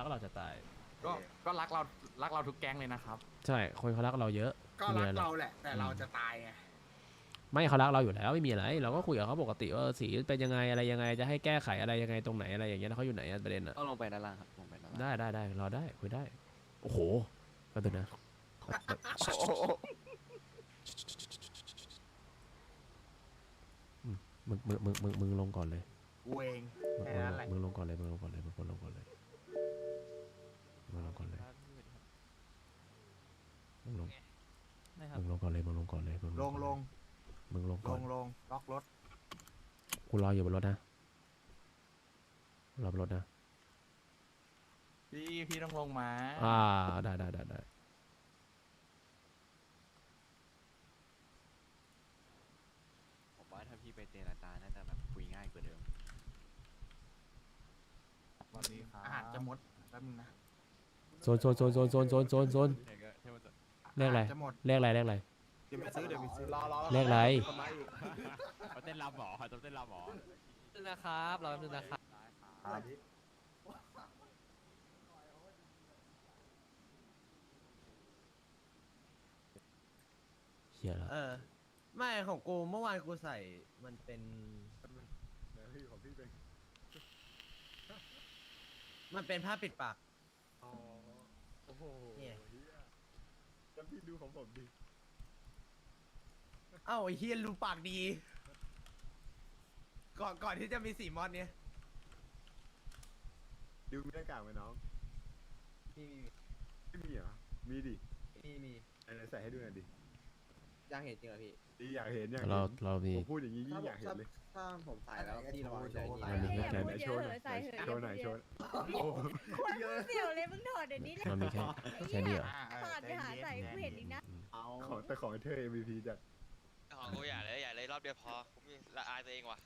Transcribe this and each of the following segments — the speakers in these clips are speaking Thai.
รักเราจะตาย ก็ก็รักเรารักเราทุกแก๊งเลยนะครับ ใช่ คนเขารักเราเยอะก็มีรัอะกไเราแหละ แต่เราจะตายไงไม่เขารักเราอยู่แล้วไม่มีอะไร เราก็คุยกับเขาปกติว่าเออสีเป็นยังไงอะไรยังไงจะให้แก้ไขอะไรยังไงตรงไหนอะไรอย่างเงี้ยแล้วเขาอยู่ไหนอะประเด็นอะต้องลงไปด้านล่างครับลงไปด้านล่างได้ได้ได้รอได้คุยได้โอ้โหแป๊บนึงนะอืมมึงมึงมึงมึงมึงลงก่อนเลยกูเองมึงแค่มึงนั้นแหละมึงลงก่อนเลยมึงลงก่อนเลยมึงลงก่อนเลยมึ งลงก่อนเลยมึงลงมึงลงก่อนเลยมึงลงก่อนเลยมึงลงลงมึงลงลก่อนงลงล็อกรถกูรออยู่บนรถนะรอบนรถนะพี่พี่ต้องลงมาอ่าได้ได้ได้ได้ผมว่าถ้าพี่ไปเจรจาน่าจะแบบคุยง่ายกว่าเดิมสวัสดีครับอาหารจะหมดแป๊บนึงนะ โซนโซนโซนโซนโซนโซนโซนโซนเลขอะไรจะหมดเลขอะไรเลขอะไรเดี๋ยวไปซื้อเดี๋ยวไปซื้อเลขอะไรเขาเต้นรำหรอเขาเต้นรำหรอนึงนะครับรอแป๊บนึงนะครับเฮียละเออไม่ของกูเมื่อวานกูใส่มันเป็นมันเป็นผ้าปิดปาก อ้โหเนี่ยแล้วพี่ดูของผมดิเอ้าไอ้เฮียรูปากดี ก่อนก่อนที่จะมีสีมอดเนี่ยดูมีหน้ากากไหมน้องมีไม่มีเหรอมีดิมีมีไหนๆใส่ให้ดูหน่อยดิอยากเห็นจริงเหรอพี่ดีอยากเห็นอยากเราเห็นเรามีผมพูดอย่างนี้ยิ่งอยากเห็นเลย ถ้าผมใส่แล้วพี่ระวังใจเรามีแค่แค่ไหนโชว์หน่อยใส่เถอะโชว์หน่อยโชว์โอ้เสี่ยวเลยมึงถอดเดี๋ยวนี้เลยเรามีแค่แค่นี้เหรออ่าเออถอดไปหาใส่กูเห็นอีกนะอืมของแต่ของเธอ MVP จัดของกูอย่าเลยอย่าเลยรอบเดียวพอกูมีละอายตัวเองว่ะ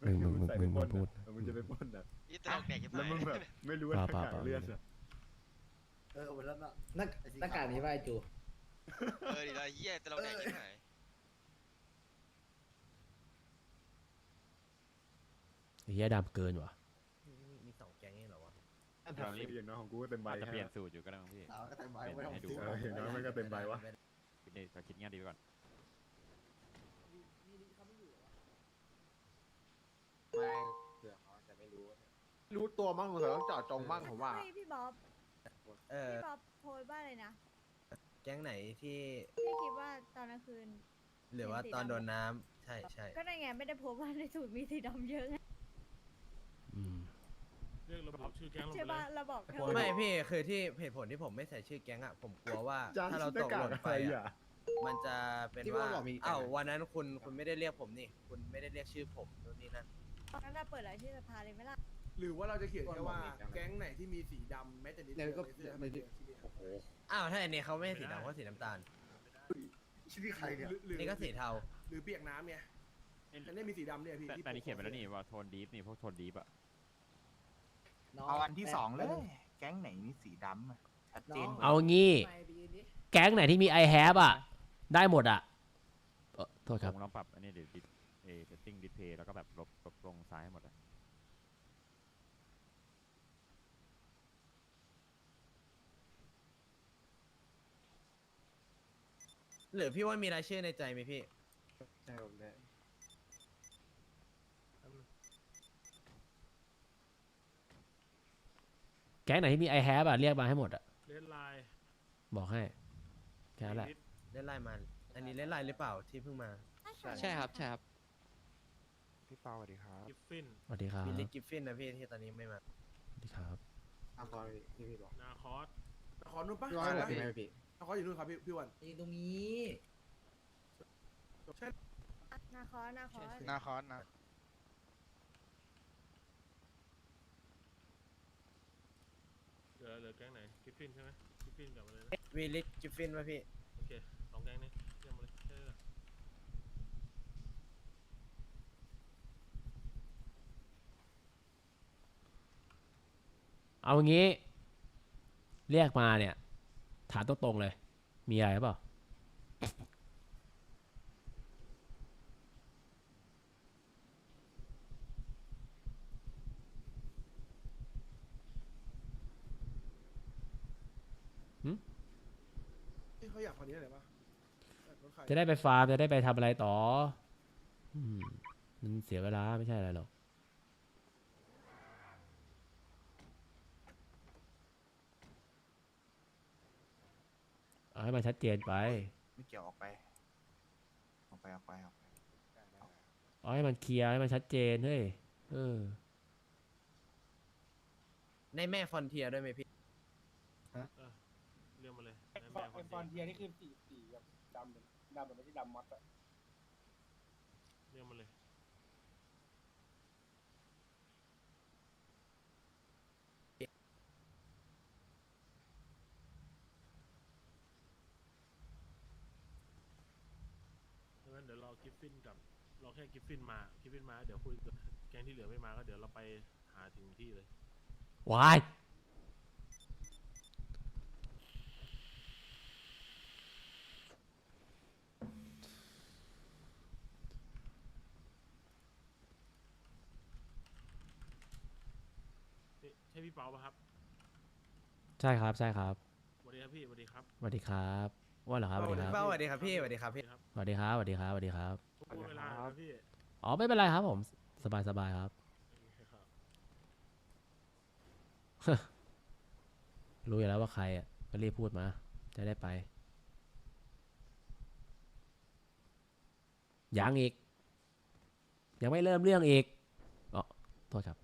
มึงมึงมึงใส่มึไปงปล้มึงพูดอะมึงจะไปปล้นอะยี่ตลกแดกยังไงแล้วมึงแบบไม่รู้ว่าหน้าเปล่าๆกากเลือดอะเออวันนั้นน่ะหน้าหน้ากากนี้ว่าไอ้จูเออดิเราเยี่ยตลกแดกยังไง เฮียดำเกินว่ะมีสองแก๊งนี่เหรอวะอันถัดไปอย่างน้อยของกูก็เต็มใบอาจจะให้เปลี่ยนสูตรอยู่ก็ได้มั้งพี่สาวก็แต่งไม้เป็นไว้ของให้ดูจริงเอออย่างน้อยมันก็เต็มใบวะคิดดีเราคิดง่ายดีไปก่อนไม่เผื่อเขาจะไม่รู้ รู้ตัวมั้งสงสัยต้องเจอดจงบ้างผมว่า เฮ้ยพี่บ๊อบเออพี่บ๊อบโพสต์ว่าอะไรนะ แก๊งไหนที่พี่คิดว่าตอนกลางคืน หรือว่าตอนโดนน้ำใช่ใช่ก็นั่นไงไม่ได้โพสต์ว่าในสูตรมีสีดำเยอะไงอืม ใช่ป่ะเราบอกแค่ไม่ว่าพี่คือที่เหตุผลที่ผมไม่ใส่ชื่อแก๊งอะผมกลัวว่าจ้างถ้าเราหน้าตกกาหกล่นอะไปไรอะอะมันจะเป็นที่ว่าว่าบอกมีอ้าววันนั้นคุณคุณไม่ได้เรียกผมนี่ คุณไม่ได้เรียกชื่อผมนู่นนี่นั่นงั้นเราเปิดรายชื่อสภาเลยไหมล่ะหรือว่าเราจะเขียนแค่ว่าแก๊งไหนที่มีสีดำแม้แต่นิดเนี่เดียยวก็ในเสื้อไม่ได้โอ้โหอ้าวถ้าอันนี้เขาไม่ใช่สีดำเขาสีน้ำตาลชื่อใครเนี่ย หรือนี่ก็สีเทาหรือเปียกน้ำเนี่ยอันนี้มีสีดำเนี่ยพี่แต่ที่แต่นี่เขียนไปแล้วนี่ว่าโทนดีฟนี่พวกโทนดีฟอะ เอาอันที่สองเลย แก๊งไหนมีสีดำชัดเจนเอางี้ แก๊งไหนที่มี i have อะ ได้หมดอะเออโทษครับ ผมลองปรับอันนี้เดี๋ยวดิเอเซตติ้งดิสเพย์แล้วก็แบบลบลบลงซ้ายให้หมดอะหรือพี่ว่ามีรายชื่อในใจไหมพี่ ใช่ผมได้ แก๊งไหนที่มี i have อะเรียกมาให้หมดอะเลนไลน์บอกให้แค่นั้นแหละเล่นไลน์มา อันนี้เล่นไลน์หรือเปล่าที่เพิ่งมา ใช่ครับ ใช่ครับ พี่เปาสวัสดีครับกิฟฟินสวัสดีครับมีลิกกิฟฟินนะพี่ที่ตอนนี้ไม่มาสวัสดีครับอาคอยที่พี่บอกนาคอสขอนู้นปะพี่ว่าให้ผมพี่ไหมพี่ขออยู่นู่นครับพี่พี่วันนี่ตรงนี้ใช่นาคอสนาคอสนาคอนนะ เห ลือเหลือแก๊งไหนกิฟฟินใช่ไหมกิฟฟินกลับมาเลยนะมีลิกกิฟฟินป่ะพี่ โอเคสองแก๊งนี้เยี่ยมเลยใช่เลยเอางี้ เรียกมาเนี่ย ถามตรงๆเลย มีอะไรหรือเปล่าเขาอยากคนนี้เลยปะอยากรถใคร จะได้ไปฟาร์มจะได้ไปทำอะไรต่ออืมมันเสียเวลาไม่ใช่อะไรหรอก เอาให้มันชัดเจนไป ไม่เกี่ยวออกไป ออกไปออกไปออกไปเอาให้มันเคลียร์ให้มันชัดเจนเฮ้ย เออ ในแม่ฟอนเทียด้วยไหมพี่ เรื่องมาเลยไอ้นั่นฟอแม่นคไอ้นฟอนเดีเทียนี่คือสีสีแบบดำเหมือน ดำแบบไม่ใช่ดำมัดอะเรื่องมาเลยงั้นเดี๋ยวรอกิฟฟินกับรอแค่กิฟฟินมากิฟฟินมา เดี๋ยวคุยกับแก๊งที่เหลือไม่มาก็เดี๋ยวเราไปหาถึงที่เลย วาย นี่ ใช่พี่เปาปะครับใช่ครับใช่ครับสวัสดีครับพี่สวัสดีครับสวัสดีครับว่าเหรอครับสวัสดีครับ เป้าสวัสดีครับพี่สวัสดีครับสวัสพี่ดีครับสวัสดีครับสวัสดีครับสวัสดีครับ ทุกคนเวลาครับพี่อ๋อไม่เป็นไรครับผมสบายสบายครับ ครับรู้อยู่แล้วว่าใครอะก็รีบพูดมา จะได้ไปยังอีก ยังไม่เริ่มเรื่องอีกอ๋อโทษครับ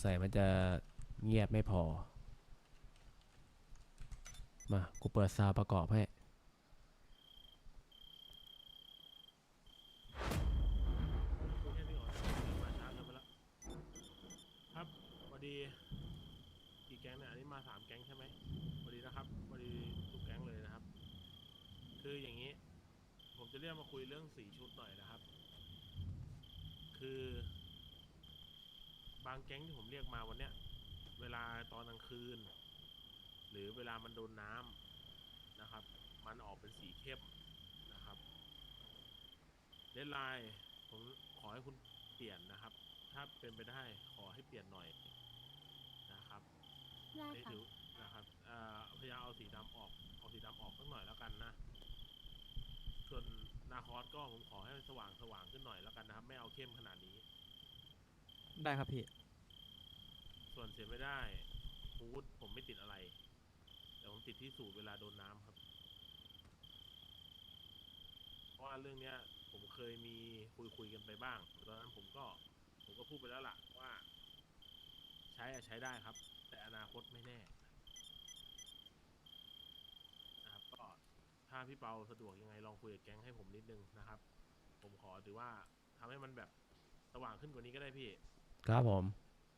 สงสัยมันจะเงียบไม่พอ มา กูเปิดซาวประกอบให้คุยแค่นี้ก่อนนะเดี๋ยวมาช้าเกินไปแล้วครับสวัสดีกี่แก๊งเนี่ยอันนี้มาสามแก๊งใช่ไหมสวัสดีนะครับสวัสดีทุกแก๊งเลยนะครับ คืออย่างนี้ ผมจะเรียกมาคุยเรื่องสีชุดหน่อยนะครับ คือ บางแก๊งที่ผมเรียกมาวันเนี้ย เวลาตอนกลางคืน หรือเวลามันโดนน้ำนะครับ มันออกเป็นสีเข้มนะครับเดดไลน์ผมขอให้คุณเปลี่ยนนะครับ ถ้าเป็นไปได้ขอให้เปลี่ยนหน่อยนะครับได้นี่ค่ะถือนะครับเอ่อพยายามเอาสีดำออกเอาสีดำออกสักหน่อยแล้วกันนะส่วนนาคอสก็ผมขอให้สว่างสว่างขึ้นหน่อยแล้วกันนะครับ ไม่เอาเข้มขนาดนี้ ได้ครับพี่ ส่วนเสียไม่ได้ฮูดผมไม่ติดอะไร แต่ผมติดที่สูตรเวลาโดนน้ำครับ เพราะว่าเรื่องเนี้ย ผมเคยมีคุยคุยกันไปบ้างตอนนั้นผมก็ผมก็พูดไปแล้วล่ะว่า ใช้อะใช้ได้ครับ แต่อนาคตไม่แน่นะครับก็ถ้าพี่เปาสะดวกยังไงลองคุยกับแก๊งให้ผมนิดนึงนะครับ ผมขอถือว่าทำให้มันแบบสว่างขึ้นกว่านี้ก็ได้พี่ ครับผม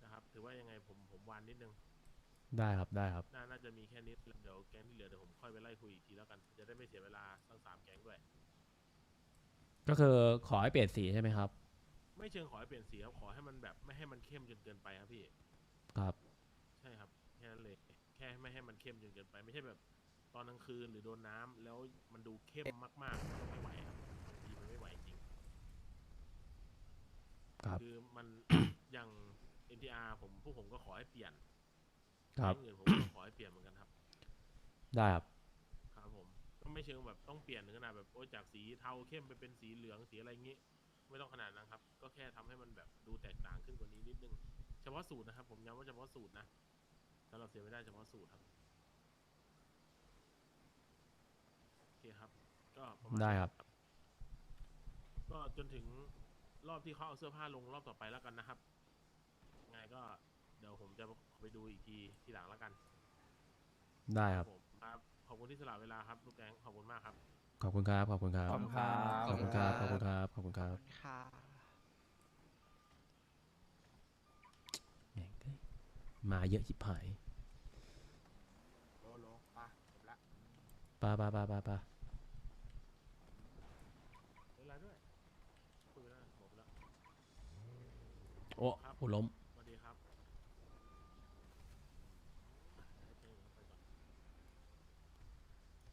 นะครับถือว่ายังไงผมผมวานนิดนึงได้ครับได้ครับ น่าน่าจะมีแค่นี้เดี๋ยวแก๊งที่เหลือเดี๋ยวผมค่อยไปไล่คุยอีกทีแล้วกัน จะได้ไม่เสียเวลาทั้งสามแก๊งด้วย ก็คือขอให้เปลี่ยนสีใช่ไหมครับ ไม่เชิงขอให้เปลี่ยนสีครับขอให้มันแบบไม่ให้มันเข้มจนเกินไปครับพี่ ครับ ใช่ครับแค่นั้นเลยแค่ไม่ให้มันเข้มจนเกินไป ไม่ใช่แบบตอนกลางคืนหรือโดนน้ำแล้วมันดูเข้มมากๆก็ไม่ไหวครับบางทีมันไม่ไหวจริงครับ คือมัน อย่าง NTR ผมพวกผมก็ขอให้เปลี่ยนครับแก๊งอื่นผมก็ขอให้เปลี่ยนเหมือนกันครับ ได้ครับ ครับผมก็ไม่เชิงแบบต้องเปลี่ยนถึงขนาดแบบโอ้ยจากสีเทาเข้มไปเป็นสีเหลืองสีอะไรอย่างงี้ ไม่ต้องขนาดนั้นครับ ก็แค่ทำให้มันแบบดูแตกต่างขึ้นกว่านี้นิดนึง เฉพาะสูตรนะครับ ผมย้ำว่าเฉพาะสูตรนะสำหรับเสียไม่ได้เฉพาะสูตรครับโอเคครับ ก็ประมาณได้นี้ครับ ก็จนถึงรอบที่เขาเอาเสื้อผ้าลงรอบต่อไปแล้วกันนะครับยังไง ก็เดี๋ยวผมจะไปดูอีกทีทีหลังแล้วกันได้ครับ ผมครับ ขอบคุณที่สละเวลาครับลูกแก๊งขอบคุณมากครับ ขอบคุณครับ ขอบคุณครับ ขอบคุณครับ ขอบคุณครับ ขอบคุณครับ ขอบคุณครับค่ะแม่งเอ้ยมาเยอะชิบหายโลโลมาจบละไปไปไปไปไปเวลาด้วยคุยไปแล้วบอกไปแล้ว โอ้กูล้ม สวัสดีครับให้แก๊งอื่นเข้าไปก่อน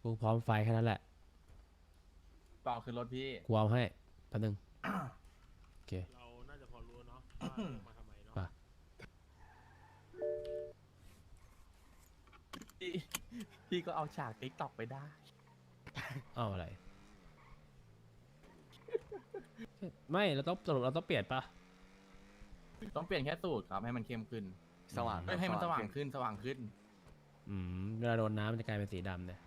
กูพร้อมไฟแค่นั้นแหละเปล่าคือรถพี่ กูเอาให้แป๊บนึงโอเค เราน่าจะพอรู้เนาะว่าเรียกมาทำไมเนาะ ป่ะ พี่พี่ก็เอาฉากติ๊กตอกไปได้ เอาอะไร ไม่เราต้องสรุปเราต้องเปลี่ยนปะต้องเปลี่ยนแค่สูตรครับให้มันเข้มขึ้นสว่างไม่ให้มันสว่างขึ้นขึ้นสว่างขึ้น อืมเวลาโดนน้ำมันจะกลายเป็นสีดำเนี่ย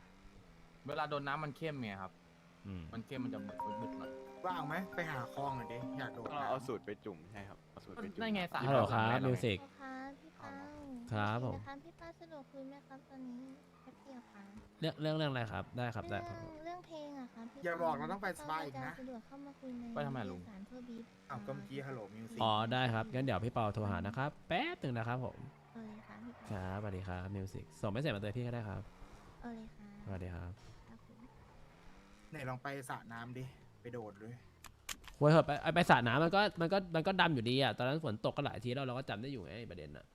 เวลาโดนน้ำมันเข้มไงครับ อืม มันเข้มมันจะมึกมึกๆหน่อยว่างไหมไปหาคลองหน่อยดิอยากโดดก็เอาสูตรไปจุ่มใช่ครับเอาสูตรไปจุ่ม นั่นไงสามฮัลโหลครับแบบมิวสิกค่ะพี่เป้าครับผม นะคะพี่เป้าสะดวกคุยไหมครับตอนนี้แป๊บเดียวค่ะเรื่องเรื่องเรื่องอะไรครับ ได้ครับได้เรื่คอรับงเรื่องเพลงอะค่ะพี่อย่าบอกเราต้องไปสเป้บายอีกนะสะดวกเข้ามาคุยในไปทำไมลุงเอกสารเพื่อบีบอ้าวก็เมื่อกี้ฮัลโหลมิวสิกอ๋อได้ครับ งั้นเดี๋ยวพี่เปาโทรหานะครับ แป๊บหนึ่งนะครับผม เอาเลยค่ะพี่คเป้ารับสวัสดีครับมิวสิกส่งไม่เสร็จมาเตือนพี่ก็ได้ครับเอาเลยค่ะ สวัสดีครับครับผม ไหนลองไปสระน้ำดิ ไปโดดเลยคุยเถอะไปไอ้ไปสระน้ำมันก็มันก็มันก็ดำอยู่ดีอะตอนนั้นฝนตกก็หลายทีแล้วเราก็จำได้อยู่ไงประเด็นอะ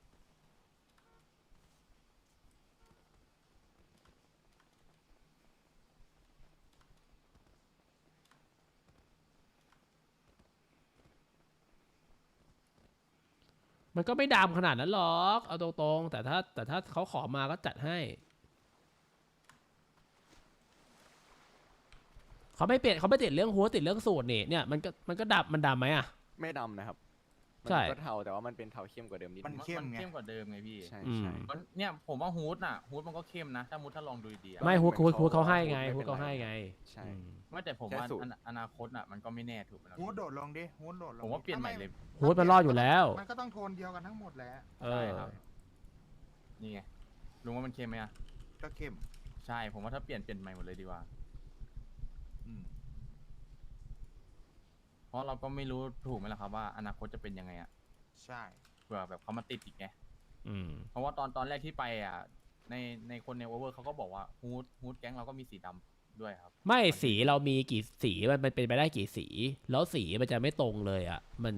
มันก็ไม่ดำขนาดนั้นหรอก เอาตรงๆ แต่ถ้าแต่ถ้าเขาขอมาก็จัดให้ เขาไม่เปลี่ยนเขาไม่ติดเรื่องหัวติดเรื่องสูตรนี่เนี่ยมันก็มันก็ดำมันดำไหมอะ ไม่ดำนะครับมันใช่ ก็เทาแต่ว่ามันเป็นเทาเข้มกว่าเดิมนิดมันนึงเข้มไง เข้มกว่าเดิมไงพี่ใช่อืมใช่ มันเนี่ยผมว่าฮูดน่ะฮูดมันก็เข้มนะ ถ้ามุดถ้าลองดูดีๆอะไม่เหมืฮูอนดฮูดฮูดเขาเขาให้ไงไม่ฮูเป็ดนเขาไรให้ไงใช่ อืมไม่แต่ผมแค่ว่าสูตร อนาอนาคตน่ะมันก็ไม่แน่ถูกไหมล่ะฮูดโดดลงดิฮูดโดดลงผมว่าเปลี่ยนใหม่เลยฮูดมันรอดอยู่แล้ว มันก็ต้องโทนเดียวกันทั้งหมดแหละเอใช่อครับนี่ไงลุงว่ามันเข้มไหมอะก็เข้ม ใช่ผมว่าถ้าเปลี่ยนเปลี่ยนใหม่หมดเลยดีกว่า อืม เพราะเราก็ไม่รู้ถูกไหมล่ะครับว่าอนาคตจะเป็นยังไงอะใช่ เผื่อแบบเขามาติดอีกไง อืม เพราะว่าตอนตอนแรกที่ไปอะ ในในคนในโอเวอร์เขาก็บอกว่าฮูดฮูดแก๊งเราก็มีสีดำด้วยครับ ไม่สีเรามีกี่สีมันเป็นไปได้กี่สี แล้วสีมันจะไม่ตรงเลยอะ มัน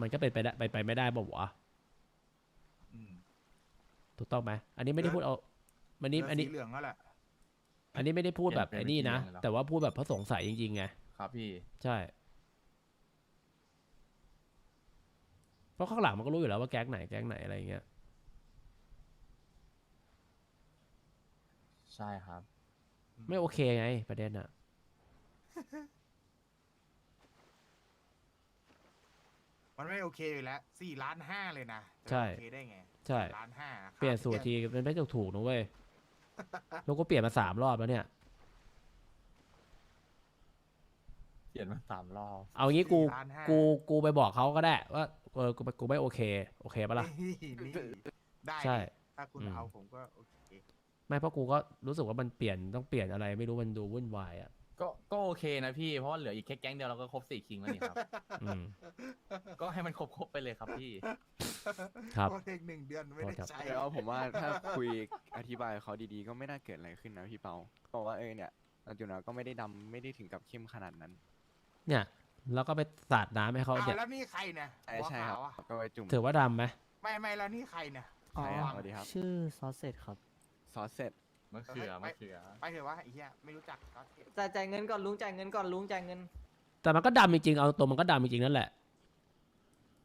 มันก็เป็นไปได้ไปไปไม่ได้ป่าวะอืมถูกต้องไหมอันนี้ไม่ได้พูดเอาอันนี้เหลือันนี้สีเหลืองแล้วแหละ อันนี้ไม่ได้พูดแบบเปลี่ไอ้ยนนี่นะเป็นสีเหลืองเลยเหรอแต่ว่าพูดแบบเพราะสงสัยจริงๆไง ครับพี่ ใช่ เพ ราะข้างหลังมันก็รู้อยู่แล้วว่าแก๊งไหนแก๊งไหนอะไรอย่างเงี้ย ใช่ครับ ไม่โอเคไงประเด็นอะมันไม่โอเคอยู่แล้วสี่ล้านห้าเลยนะจะใช่ โอเคได้ไงใช่ ล้านห้าค่าเปลี่ยนสูตรทีมันไม่ถูกถูกๆนะเว้ยแล้วก็เปลี่ยนมาสามรอบแล้วเนี่ย เปลี่ยนมาสามรอบเอางี้กู สี่ล้านห้า กู กูไปบอกเขาก็ได้ ว่า เออ กู กูไม่โอเค โอเคปะล่ะ นี่นี่ได้ใช่ดิถ้าคุณอืม เอาผมก็โอเคไม่เพราะกูก็รู้สึกว่ามันเปลี่ยนต้องเปลี่ยนอะไรไม่รู้มันดูวุ่นวายอะ ก็ก็โอเคนะพี่ เพราะว่าเหลืออีกแค่แก๊งเดียวเราก็ครบสี่คิงแล้วนี่ครับ อืม ก็ให้มันครบครบๆไปเลยครับพี่ ครับโปรเทคหนึ่งเดือนไม่ได้ครับ ใช้แต่ว่าผมว่าถ้าคุยอธิบายเขาดีๆ ก็ไม่น่าเกิดอะไรขึ้นนะพี่เปาบอกว่าเออเนี่ยอาจุนาก็ไม่ได้ดำไม่ได้ถึงกับเข้มขนาดนั้น เนี่ย แล้วก็ไปสาดน้ำให้เขาเอาเนี่ยแล้วนี่ใครเนี่ยใช่หัวใช่คขารับวอะก็ไปจุ่มถือว่าดำไหมไม่ไม่แล้วนี่ใครเนี่ย ใช่ครับสวัสดีครับ ชื่อซอสเซตครับ ซอสเสร็จ มะเขือมะเขือ ไปเถอะวะไอ้เหี้ยไม่รู้จักก็เถอะจ่ายจ่ายเงินก่อนลุงจ่ายเงินก่อนลุงจ่ายเงิน แต่มันก็ดำจริงๆ เอาตัวมันก็ดำจริงๆ นั่นแหละ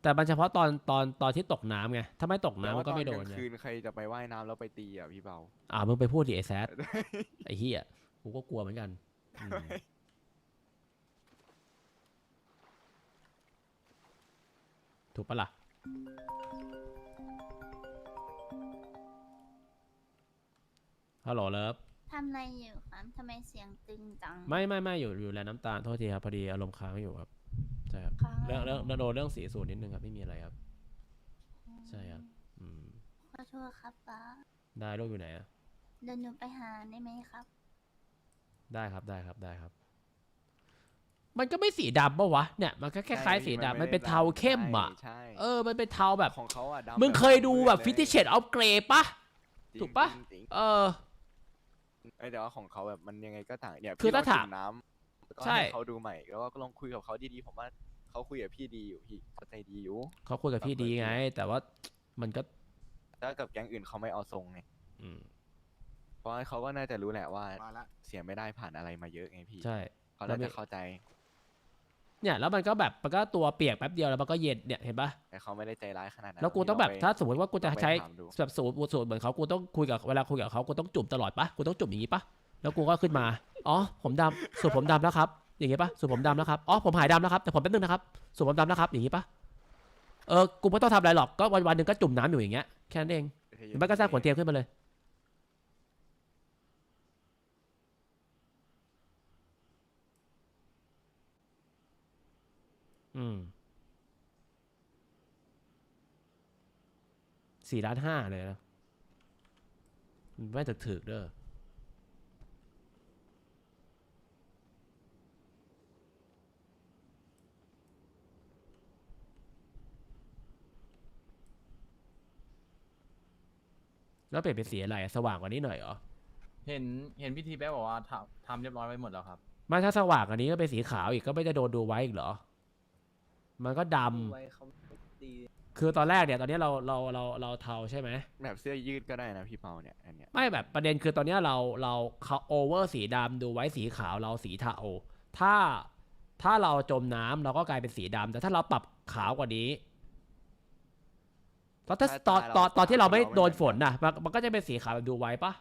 แต่มันเฉพาะตอนตอนตอนที่ตกน้ำไง ถ้าไม่ตกน้ำมันก็ไม่โดนแต่ว่าตอกลางไงคืนใครจะไปว่ายน้ำแล้วไปตีอะพี่เปาอ่ามึงไปพูดดิไอ้แซดไอ้เหี้ยกูก็กลัวเหมือนกันอืม ถูกปะล่ะ ฮัลโหลเลิฟทำอะไรอยู่ครับทำไมเสียงตึงจัง ไม่ไม่ไม่อยู่อยู่แล้วน้ำตาลโทษทีครับพอดีอารมณ์ค้างอยู่ครับ ใช่ครับ ค้างเรื่องอะไรเรื่องเรื่องโดนเรื่องสีสูตรนิดนึงครับไม่มีอะไรครับ ใช่ครับ อืม ขอโทษครับป้าได้ลูกอยู่ไหนอะเดี๋ยวหนูไปหาได้ไหมครับ ได้ครับได้ครับได้ครับ มันก็ไม่สีดำปะวะเนี่ยมันก็คล้ายๆสีดำมันเป็นเทาเข้มอะใช่เออมันเป็นเทาแบบของเขาอะดำมึงเคยดูแบบลฟิ t ติเชดออฟเกรปะจริงถูกปะจริงเออเอ้ยแต่ว่าของเขาแบบมันยังไงก็ต่างเนี่ยคือพี่ลถ้างถามจุ่น้ำแล้วก็ใช่ให้เขาดูใหม่แล้วก็ลองคุยกับเขาดีๆผมว่าเขาคุยกับพี่ดีอยู่พี่เข้าใจดีอยู่เขาคุยกับพี่ดีไง แต่ว่ามันก็แต่ว่ากับแก๊งอื่นเขาไม่เอาทรงไงอืมเพราะว่าเขาก็น่าจะรู้แหละว่ามาละเสียไม่ได้ผ่านอะไรมาเยอะไงพี่ใช่เขาน่าจะเข้าใจ เนี่ยแล้วมันก็แบบมันก็ตัวเปียกแป๊บเดียวแล้วมันก็เย็นเนี่ยเห็นปะแต่เขาไม่ได้ใจร้ายขนาดนั้นแล้วกูพี่ต้องแบบไปถ้าสมมติว่ากูจะลองไปใช้ถามดูแบบสูตรสูตรเหมือนเขากูต้องคุยกับเวลาคุยกับเขากูต้องจุ่มตลอดปะกูต้องจุ่มอย่างนี้ปะแล้วกูก็ขึ้นมาอ๋อผมดำสูตรผมดำแล้วครับอย่างงี้ปะสูตรผมดำแล้วครับอ๋อผมหายดำแล้วครับแต่ผมแป๊บนึงนะครับสูตรผมดำแล้วครับอย่างงี้ปะเออกูไม่ต้องทำอะไรหรอกก็วันวันๆหนึ่งก็จุ่มน้ำอยู่อย่างเงี้ยแค่นั้นเองหรือไม่ก็สร้างขนเทียมขึ้นมาเลย อืมสี่ล้านห้าเลยนะมันไม่ถึกถึกๆเด้อแล้วเปลี่ยนเป็นสีอะไรอะสว่างกว่านี้หน่อยเหรอ เห็นเห็นพิธีแป๊บบอกว่าทำทำเรียบร้อยไว้หมดแล้วครับ ไม่ถ้าสว่างกว่านี้ก็เป็นสีขาวอีกก็ไม่จะโดนดูไว้อีกเหรอ มันก็ดำไว้เขาดีคือตอนแรกเนี่ยตอนนี้เราเราเราเราเทาใช่ไหม แบบเสื้อยืดก็ได้นะพี่เปาเนี่ยอันเนี้ยไม่แบบประเด็นคือตอนเนี้ยเราเราเขาโอเวอร์สีดำดูไว้สีขาวเราสีเทาถ้าถ้าเราจมน้ำเราก็กลายเป็นสีดำแต่ถ้าเราปรับขาวกว่านี้ตอนถ้าตอนตอนตอนที่เราไม่โดนฝนน่ะมันมันก็จะเป็นสีขาวแบบดูไว้ปะ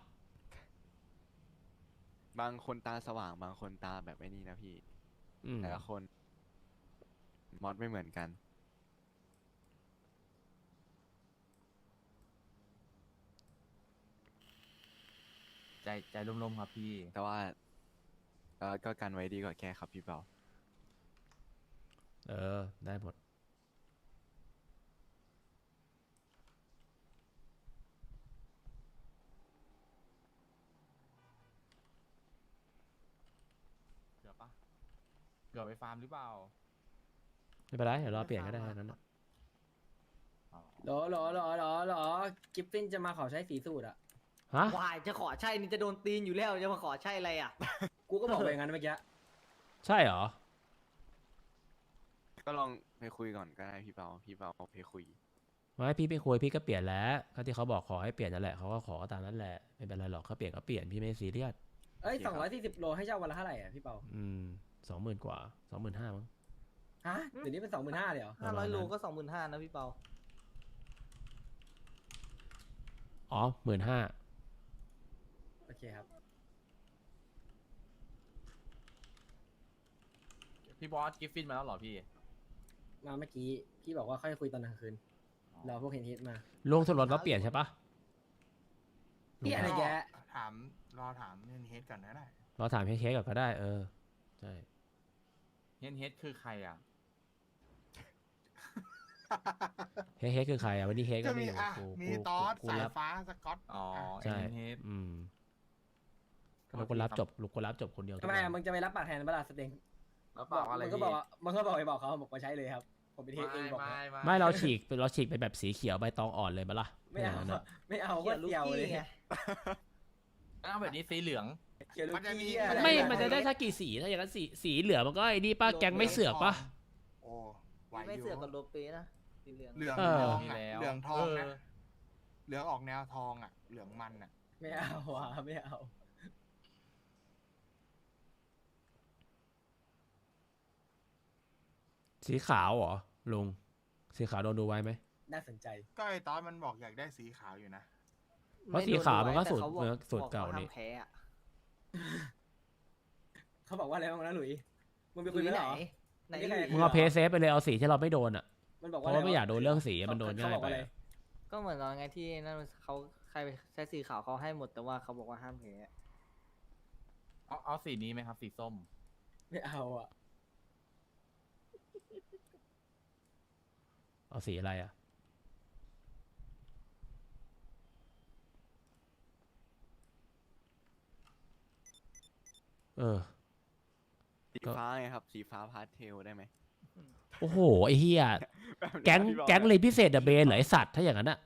บางคนตาสว่างบางคนตาแบบไม่นี่นะพี่อืมแต่ละคน มอดไม่เหมือนกัน ใจใจร่มๆครับพี่ แต่ว่าเอ่อก็กันไว้ดีกว่าแก้ครับพี่เปาเออ ได้หมด เกือบปะเกือบไปฟาร์มหรือเปล่า ไม่เป็นไรเดี๋ยวรอเปลี่ยนก็ได้แค่นั้นน่ะอ๋อหรอหรอหรอหรอหรอกิฟฟินจะมาขอใช้สีสูตรอะ ฮะวายจะขอใช่นี่จะโดนตีนอยู่แล้วจะมาขอใช่อะไรอะ กูก็บอกไปอย่างนั้นเมื่อกี้ใช่เหรอก็ลองไปคุยก่อนก็ได้พี่เปาพี่เปาไปคุย ไม่พี่ไม่คุยพี่ก็เปลี่ยนแล้วก็ที่เขาบอกขอให้เปลี่ยนนั่นแหละเขาก็ขอตามนั้นแหละไม่เป็นไรหรอกเขาเปลี่ยนก็เปลี่ยนพี่ไม่ซีเรียสเอ้ยโอเคสครัอบงร้อยสี่สิบโลให้เช่าวันละเท่าไหร่อะพี่เปาอืมสองหมื่นกว่าสองหมื่นห้ามั้ง ฮะเดี๋ยวนี้เป็นสองหมื่นห้าเลยเหรอห้าร้อยโลก็สองหมื่นห้านะพี่เปาอ๋อหมื่นห้าโอเคครับ พี่บอสกิฟฟินมาแล้วเหรอพี่มาเมื่อกี้พี่บอกว่าค่อยคุยตอนกลางคืนรอพวกเฮนฮิตมาลุงสรุปเราเปลี่ยนใช่ปะพี่อะไรแกถามรอถามเนนเฮดก่อนก็ได้ เราถามเค้กก่อนก็ได้ เออใช่ เฮนเฮดคือใครอะ เค้กคือใครอะวันนี้เค้กก็ก็มีอยู่อะ กูมีกูตอสกูสายรับฟ้าสกอตอ๋ออะใช่เฮนเฮดอืมลุงก็รับจบลุงก็รับจบคนเดียวทำไมทุกอะวันมึงจะไปรับปากแทนเวลาสเต็งแล้วเปล่าอะไรมึงก็พี่บอกว่ามึงก็บอกไปบอกเขาบอกมาใช้เลยครับ ผมไปเทสเองบอกว่าไม่เราฉีกเราฉีกเป็นแบบสีเขียวใบตองอ่อนเลยปะล่ะไม่เอาย่งนั้นอะไม่เอาก็เดียวเลยอ้าวแบบนี้สีเหลือง เขียวลูมันกจะมีกี้อะรไม่อะมันจะได้สักกี่สีถ้าอย่างนั้นสีสีเหลืองมันก็ไอ้นี่ป้าแกงไม่เสือกปะโอ้ไหวไม่อยู่เสือกกับโลเปนะสี เหลืองเหลืองเออ ทองมีอะแล้วเหลืองทองนะเออ เหลืองออกแนวทองอะ เหลืองมันอะ ไม่เอาว่ะไม่เอา สีขาวเหรอลุง สีขาวโดนดูไว้ไหมน่าสนใจก็ไอ้ตอนมันบอกอยากได้สีขาวอยู่นะ เพราะสีขาวมันก็ไโดสูตรแต่ขบอเนื้อสูตรเก่าบอกว่นี่ห้มแพ้อะเขาบอกว่าอะไรบ้างนะหลุยมึงไปหคุลุยยไหมไหนเหรอ ไหนไม่ได้หลุยมึงเอาเพย์เซฟไปเลยเอาสีที่เราไม่โดนอะ มันบอกเพว่าราะว่าไม่อยากโดนเรื่องสีเขามันโดนเขาง่ายบอกไปว่าอะไรอะก็เหมือนตอนไงที่นั่นเขาใครใช้สีขาวเขาให้หมดแต่ว่าเขาบอกว่าห้ามแพ้เอาเอาสีนี้ไหมครับ สีส้ม ไม่เอาอะเอาสีอะไรอะ เออ สีก็ ฟ้าไงครับ สีฟ้าพาสเทลได้ไหม โอ้โหไอ้เฮียแบบนี้แก๊งพี่บอแก๊งนะเลยพิเศษเดอะเบนเหรอไอสัตว์ถ้าอย่างนั้นอะ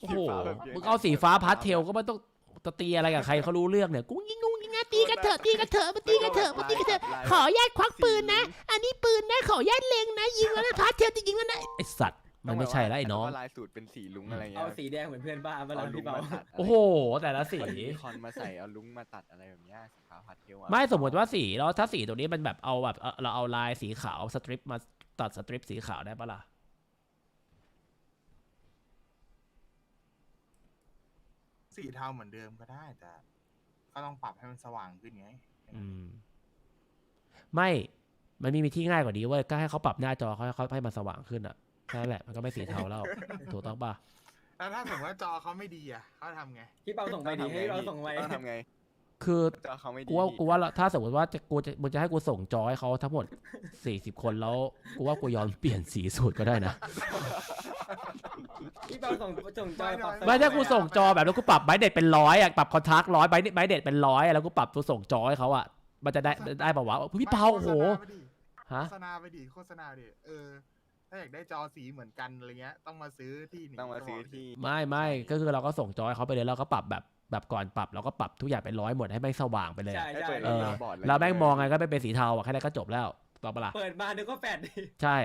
โอ้โหสีฟ้าแบบเยอะมึงเอาสีฟ้าพาสเทลก็ไม่ต้องจะตีอะไรกับใครเขารู้เรื่องเนี่ยกูยิงงูยิงนะตีกันเถอะตีกันเถอะมาตีกันเถอะมาตีกันเถอะขออนุญาตควักปืนนะ อันนี้ปืนนะขออนุญาตเล็งนะยิงแล้วนะพาร์ทเทลจะยิงแล้วนะไอสัตว์ มันไม่ใช่แล้วไอ้น้องว่าลายสูตรเป็นสีลุงอะไรเงี้เอายสีแดงเหมือนเพื่อนบ้าเวลาเอาลุพี่งเปามาตัดโอ้โห แต่ละสีเอายูนิคอร์นมาใส่เอาลุงมาตัดอะไรแบบเนี้ยสีขาวพาสเทลอะไม่สมมติว่าสีแล้วถ้าสีตัวนี้มันแบบเอาแบบเอ่อเราเอาลายสีขาวสตริปมาตัดสตริปสีขาวได้ปะล่ะสีเทาเหมือนเดิมก็ได้แต่ก็ต้องปรับให้มันสว่างขึ้นไงอืม ไม่มันมีวิธีง่ายกว่านี้เว้ยก็ให้เขาปรับหน้าจอเขาให้เขาให้มันสว่างขึ้นอะแค่ นั้นแหละมันก็ไม่สีเทาแล้ว ถูกต้องปะแล้วถ้าสมมติว่าจอเขาไม่ดีอะเขาทำไง พี่เปาส่งไปดีให้เราส่งไปต้องทำไง คือจอเขาไม่ดีกูว่าพี่กูว่าละถ้าสมมติว่าจะกูจะมึงจะให้กูส่งจอให้เขาทั้งหมดสี่สิบคนแล้วกูว่ากูยอมเปลี่ยนสีสูตรก็ได้นะพี่เปาส่งส่งจอยปรับไม่ถ้ากูส่งจอแบบแล้วกูปรับไบเด็ดเป็นร้อยอะปรับคอนทราสต์ร้อยไบไบเด็ดเป็นร้อยแล้วกูปรับตัวส่งจอให้เขาอะมันจะได้ได้ป่าวะพี่เปาโอ้โหฮะโฆษณาไปดิโฆษณาไปดิเออ ถ้าอยากได้จอสีเหมือนกันอะไรเงี้ย ต้องมาซื้อที่นี่ต้องมาซื้อที่ไม่ไม่ก็คือเราก็ส่งจอให้เขาไปเลยแล้วก็ปรับแบบแบบก่อนปรับเราก็ปรับทุกอย่างเป็นร้อยหมดให้แม่งสว่างไปเลย ใช่อะให้ใช่เปิดเออ บอร์ดเลยเราแม่งมองไงก็ไม่เป็นสีเทาอะแค่นั้นก็จบแล้วต่อปะล่ะเปิดมานึกว่าแฟดดิใช่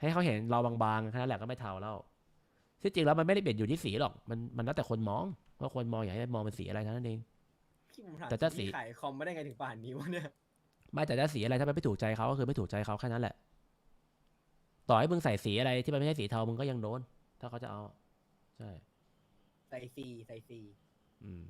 ให้เขาเห็นเราบางๆแค่นั้นแหละก็ไม่เทาแล้วที่จริงแล้วมันไม่ได้เปลี่ยนอยู่ที่สีหรอกมันมันแล้วแต่คนมองว่าคนมองอยากให้มองเป็นสีอะไรเท่านั้นเอง พี่ผมถามแต่ถ้าสี พี่ขายคอมไม่ได้ไงถึงป่านนี้วะเนี่ย ไม่แต่ถ้าสีอะไรถ้ามันไม่ถูกใจเขาก็คือไม่ถูกใจเขาแค่นั้นแหละ ต่อให้มึงใส่สีอะไรที่มันไม่ใช่สีเทามึงก็ยังโดน ถ้าเขาจะเอา ใช่ ใส่ซีใส่ซีอืม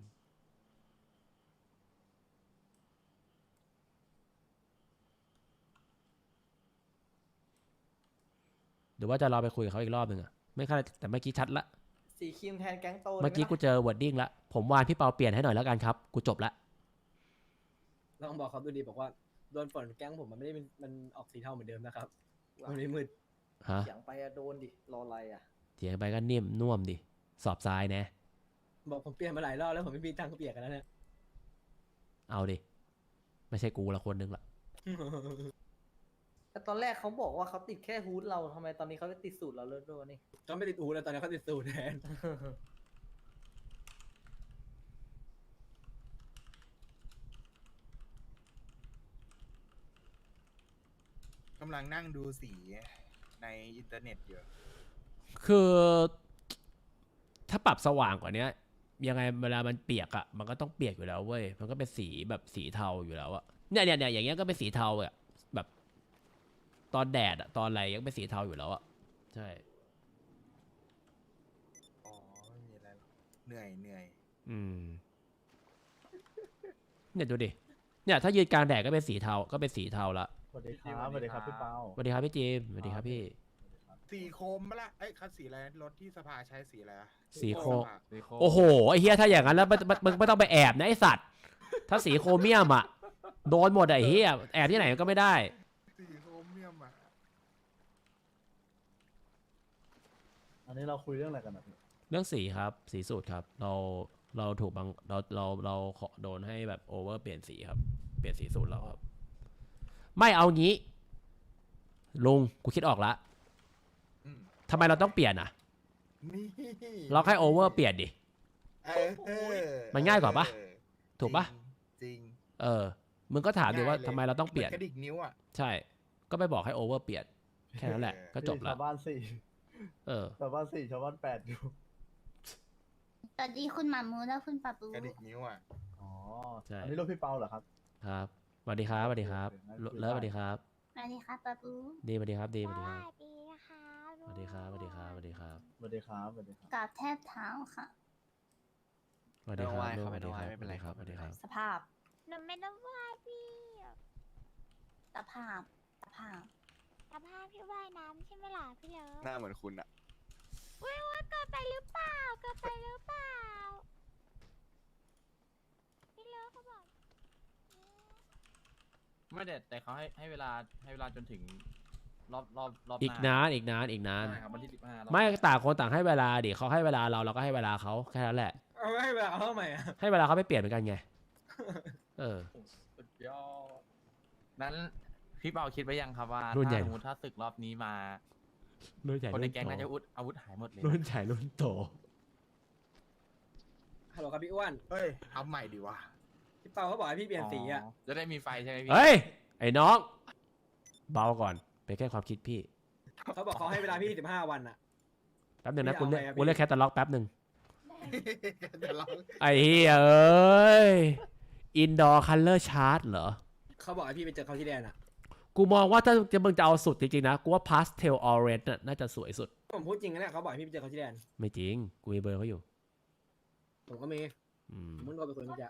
หรือว่าจะรอไปคุยกับเขาอีกรอบหนึ่งอะไม่ค่าแต่เมื่อกี้ชัดละ สีครีมแทนแก๊งโตเมื่อกี้กูเจอวอร์ดดิ้งละ ผมวานพี่เปาเปลี่ยนให้หน่อยแล้วกันครับ กูจบละ ลองบอกเขาดูดีบอกว่าโดนฝนแก๊งผมมันไม่ได้เป็นมันออกสีเทาเหมือนเดิมนะครับมันไม่มืด ฮะเสียงไปอะโดนดิ รออะไรอะเถียงไปก็นิ่มน่วมดิ สอบทรายแนะ บอกผมเปลี่ยนมาหลายรอบแล้วผมไม่มีตังค์เปลี่ยนกันแล้วเนี่ยเอาดิ ไม่ใช่กูละคนนึงละแต่ตอนแรกเขาบอกว่าเขาติดแค่ฮูดเราทำไมตอนนี้เขาไปติดสูตรเราเลิศด้วยวะนี่เขาไม่ติดอูแล้วตอนนี้เขาติดสูตรแทน กำลังนั่งดูสี ในอินเทอร์เน็ตอยู่คือถ้าปรับสว่างกว่าเนี้ย ยังไงเวลามันเปียกอะมันก็ต้องเปียกอยู่แล้วเว้ย มันก็เป็นสีแบบสีเทาอยู่แล้วอะเนี่ยเนี่ยเนี่ยอย่างเงี้ยก็เป็นสีเทาอะแบบ ตอนแดดอะตอนอะไรยังเป็นสีเทาอยู่แล้วอะใช่ อ๋อไม่มีอะไรหรอกเหนื่อยเหนื่อยอืม เนี่ยดูดิ เนี่ยถ้ายืนกลางแดดก็เป็นสีเทา ก็เป็นสีเทาละส วัสดีครับสวัสดีครับพี่เปาสวัสดีครับพี่จีมสวัสดีครับพี่ สีโคมปะล่ะเอ้ยคันสีอะไรรถที่สภาใช้สีอะไรอะสีโคมสภาโอ้โหไอ้เฮียถ้าอย่างนั้นแล้วมึงมึงไม่ต้องไปแอบนะไอสัตว์ ถ้าสีโครเมียมอะโดนหมดอะไอ้เฮียแอบที่ไหนก็ไม่ได้ สีโคมเมียมอะอันนี้เราคุยเรื่องอะไรกันนะพี่เรื่องสีครับสีสูตรครับ เราเราถูกบังเราเราเราขอโดนให้แบบโอเวอร์เปลี่ยนสีครับ เปลี่ยนสีสูตรเราครับ ไม่เอางี้ ลุงกูคิดออกละอืม ทำไมเราต้องเปลี่ยนอะนี่เราแค่โอเวอร์เปลี่ยนดิ เออเออมันง่ายกว่าปะ เออถูกปะจริงเออ มึงก็ถามดิว่าง่ยลยทำไมเราต้องเปลี่ยน หมืกระดิกนิ้วอะ ใช่ ก็ไปบอกให้โอเวอร์เปลี่ยน แค่นั้นแหละ ก็จบละชาวบ้านสี่เออ ชาวบ้านสี่ชาวบ้านแปดอยู่ สวัสดีคุณหมามูและคุณปะปู กระดิกนิ้วอะ อ๋อ ใช่ อันนี้รถพี่เปาเหรอครับ ครับ สวัสดีครับสวัสดีครับเออเลิฟสวัสดีครับสวัสดีครับปะปูดีสวัสดีครับดีสวัสดีครับดีนะคะสวัสดีครับสวัสดีครับสวัสดีครับสวัสดีครับสวัสดีครับกราบแทบเท้าค่ะสวัสดีครับไม่ลูต้กองสไหว้วัสดีครับไม่เป็นไรครับสวัสดีครับ สภาพหนูไม่ต้องว่าพี่สภาพสภาพสภาพพี่ว่ายน้ำใช่ไหมล่ะพี่เลิฟหน้าเหมือนคุณอะว้ยว่าเกินไปหรือเปล่าเกินไปหรือเปล่า พี่เลิฟเขาบอก ไม่แต่แต่เขาให้ให้เวลาให้เวลาจนถึงรอบรอบรอบอีกหนานอีกนานอีกนาน ใช่ครับวันที่สิบห้าไม่ต่างคนต่างให้เวลาดิเขาให้เวลาเราเราก็ให้เวลาเขาแค่นั้นแหละ เอาไม่ให้เวลาเขาทำไมอะให้เวลาเขาไปเปลี่ยนเหมือนกันไง เออ สุดยอดนั้นพี่เปาคิดไว้ยังครับว่ารุ่นใหญ่ ถ้าสมมติถ้าศึกรอบนี้มา รุ่นใหญ่คนในรุ่นแก๊งโตน่าจะอาวุธอาวุธหายหมดเลยรุ่นใหญ่รุ่นโตฮัลโหลครับพี่อ้วน เฮ้ยทำใหม่ดีวะ พี่เปาเขาบอกให้พี่เปลี่ยนสีอะจะได้มีไฟใช่ไหมพี่ เฮ้ย ไอ้น้อง เบาก่อน เป็นแค่ความคิดพี่ เขาบอกเขาให้เวลาพี่สิบห้าวันอะ แป๊บหนึ่งนะ พี่กูเลือกเอาไงอะกูเลือกพี่แคตตาล็อกแป๊บหนึ่ง เดี๋ยวเราไอ้เหี้ยเอ้ย อินดอร์คัลเลอร์ชาร์ตเหรอ เขาบอกให้พี่ไปเจอเขาที่แดนอะ กูมองว่าถ้าจะมึงจะเอาสุดจริงๆนะ กูว่าพาสเทลออเรนจ์น่าจะสวยสุด ผมพูดจริงนะเนี่ยเขาบอกให้พี่ไปเจอเขาที่แดน ไม่จริง กูมีเบอร์เขาอยู่ ผมก็มีอืม ผมมึงก็ไปคุยเมื่อกี้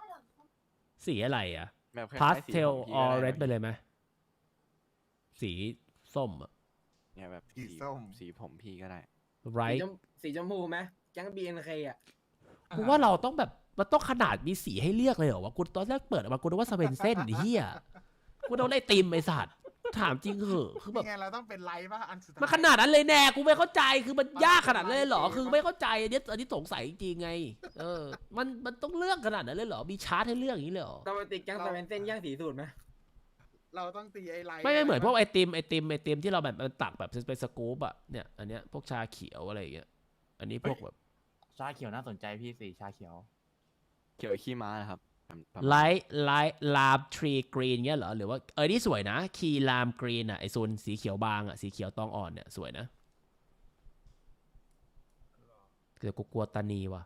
สีอะไรอะแบบคล้ายๆพาสสีเทลของพี่ออก็เรได้นจ์ไปเลยไหมสีส้มอะเนี่ยแบบสีส้มสีผมพี่ก็ได้ไรสีชมสีชมพูไหมแก๊งบีเอ็นเคอะกูว่าเราต้องแบบมันต้องขนาดมีสีให้เลือกเลยเหรอวะกูตอนแรกเปิดออกมากูนึกว่าสเปนเซนเฮียกูโดนไอติมไอสัตว์ ถามจริงเหอะคือแบบนี่ไงเราต้องเป็นไลฟ์ป่ะอันสุดท้ายมันขนาดนั้นเลยแน่กูไม่เข้าใจคือมันยากขนาดนั้นเลยเหรอคือไม่เข้าใจอันนี้อันนี้สงสัยจริงๆไง เออ มันมันต้องเลือกขนาดนั้นเลยเหรอมีชาร์ตให้เลือกอย่างนี้เลยเหรอเราไปติดแก๊งสเปนเซนย่างสีสูตรไหมเราต้องตีไอ้ไลฟ์ไม่ไม่เหมือนพวกไอติมไอติมไอติมที่เราแบบมันตักแบบเป็นสกู๊ปอะเนี่ยอันเนี้ยพวกชาเขียวอะไรอย่างเงี้ยอันนี้พวกแบบชาเขียวน่าสนใจพี่สีชาเขียว เขียวขี้ม้านะครับประมาณ ไลท์ไลท์ลามทรีกรีนเงี้ยเหรอ หรือว่าเออนี่สวยนะ คีลามกรีนอะไอโซนสีเขียวบางอะสีเขียวตองอ่อนเนี่ย สวยนะเดี๋ยวกูกลัวตานีว่ะ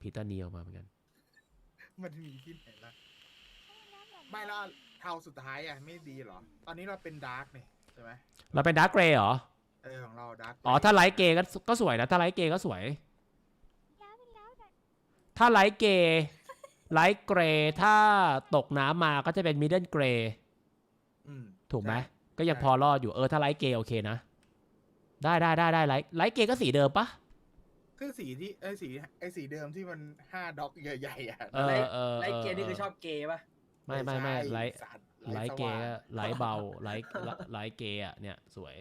ผีตานีออกมาเหมือนกัน มันมีที่ไหนล่ะ ไม่แล้วเทาสุดท้ายอะไม่ดีเหรอ ตอนนี้เราเป็นดาร์กเนี่ยใช่ไหมเราเป็นดาร์กเกรย์เหรอ เออของเราดาร์กอ๋อ ถ้าไลท์เกย์ก็ก็สวยนะ ถ้าไลท์เกย์ก็สวย ถ้าไลท์เกย์ ไลท์เกรย์ถ้าตกน้ำมาก็จะเป็นมิดเดิลเกรย์อืมถูกไหมใช่ก็ยังใช่พอรอดอยู่เออถ้าไลท์เกย์โอเคนะ ได้ได้ได้ได้ไลท์ไลท์เกย์ก็สีเดิมปะคือสีที่ไอ้สีไอ้สีเดิมที่มันห้าด็อกใหญ่ๆอะเออเออไลท์เกย์นี่คือชอบเกย์ป่ะไม่ไม่ไม่ไลท์สัตว์ไลท์เกย์สก็ว่างไลท์เบาไลท์ไลท์เกย์อะเนี่ยสวย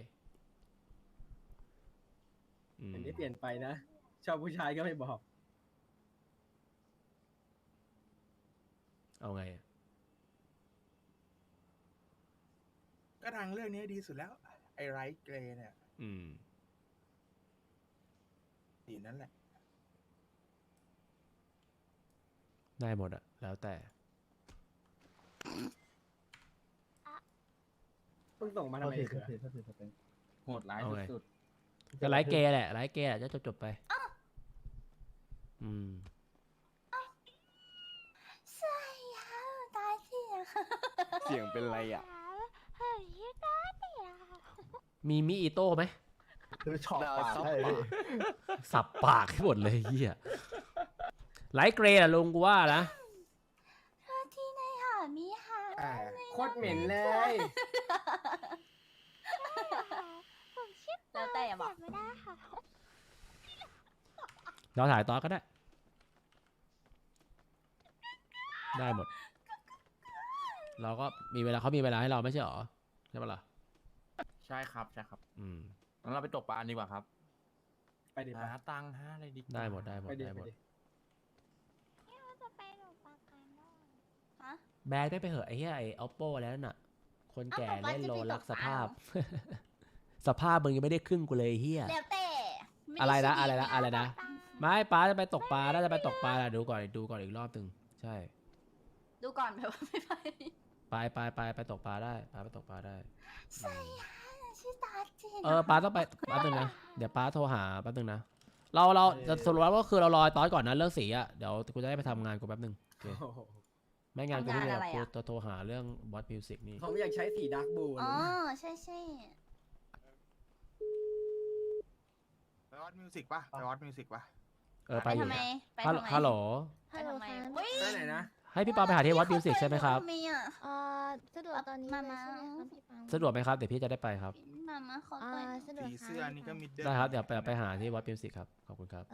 อืมอันนี้เปลี่ยนไปนะ ชอบผู้ชายก็ไม่บอก เอาไงอะก็ทางเรื่องนี้ดีสุดแล้ว ไอ้ไรท์เกรย์เนี่ยอืมสีนั้นแหละ ได้หมดอะแล้วแต่ เพิ่งส่งมาทำไมเสือโหดร้ายเอาไง สุดก็ไลท์เกย์แหละไลท์เกย์แหละจะจบจบๆไป อืม ใช่ค่ะตาย เสียเสียงเป็นไรอะเฮ้ยตาเดียวมีมีอีโต้ไหมชอบปากให้พี่สับปากให้หมดเลยเฮียไลท์เกรย์อะลุงกูว่านะเธอที่ในหามีหาอ่าโคตรเหม็นเลย ผมชื่อแล้วแต่อย่าบอก ไม่ได้ค่ะเราถ่ายต่อก็ได้ ได้หมด เราก็มีเวลาเขามีเวลาให้เราไม่ใช่หรอใช่ปะล่ะๆใช่ครับใช่ครับอืม งั้นเราไปตกปลาดีกว่าครับไปดิไปหาตังค์หาอะไรดีกว่าได้หมดได้หมดไปดิได้หไปมดดิจะไปหลบปากกันด้วยฮะ แบกได้ไปเหอะไอ้เหี้ยไอ้ oppo แล้วน่ะ คนแก่อ้าวเล่นป๊าโลจะไปรักตกสปลาภาพเหรอสภาพมึงยังไม่ได้ครึ่งกูเลยไอ้เฮียแล้วแต่ม่ด้อะไรนะชีวิตอะไรนะอะไรนะ ไม่ป้าจะไปตกปลาน่าจะไปตกปลาแหละดูก่อนดูก่อนอีกรอบหนึ่งใช่ ดูก่อนแบบว่าไม่ไป ไปไปไปไปตกปลาได้ป้าไปตกปลาได้ ใช่ค่ะชื่อตาจีนเออป้าต้องไปแป๊บนึงนะเดี๋ยวป้าโทรหาแป๊บนึงนะเราเราจะสรุปแล้วก็คือเรารอตอนก่อนนะเรื่องสีอะเดี๋ยวกูจะได้ไปทำงานกูแป๊บนึงโอเคโอ้โหไม่งานกูไม่ได้กูจะโทรหาเรื่องบอสมิวสิกนี่เขาไม่อยากใช้สีดาร์กบูอ๋อใช่ใช่ไปวอตมิวสิกป่ะไปวอตมิวสิกป่ะเออไปไปอยู่ทำไมไปฮัลโหลทำไมฮัลโหลไปทำไมเฮ้ยไปไหนนะ ให้พี่ปาไปหาที่วัดมิวสิกใช่ไหมครับทำไมอะ เอ่อสะดวกตอนนี้มาเลยมาใช่ไหมคะพี่ปังสะดวกไหมครับ เดี๋ยวพี่จะได้ไปครับ มามาขออ่าต่อย สะดวกสีค่ะเสื้อนี่ก็มิดเดิล ได้ครับ เดี๋ยวไปไปหาที่วัดมิวสิกครับ ขอบคุณครับ